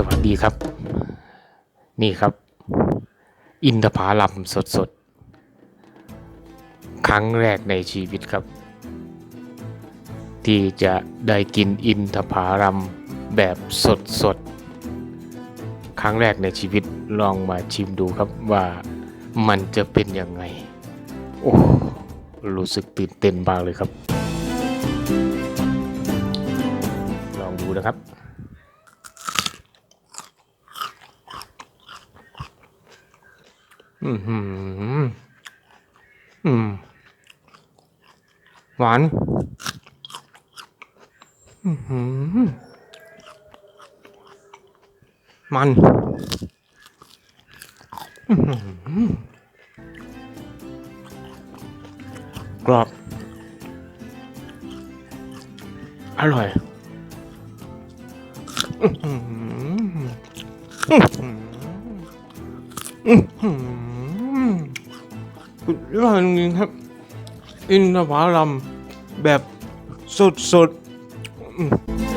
สวัสดีครับ นี่ครับ อินทผลัมสดๆครั้งแรกในชีวิตครับ ที่จะได้กินอินทผลัมแบบสดๆครั้งแรกในชีวิตลองมาชิมดูครับว่ามันจะเป็นยังไง โอ้รู้สึกตื่นเต้นมากเลยครับ ลองดูนะครับ อืมหืมอืม หวาน อืมหืมมันอืมหืมกรอบ อร่อย อื้อหืออื้อหืออื้อหือ สุดยอดจริงๆครับ อินทผลัมแบบสดๆ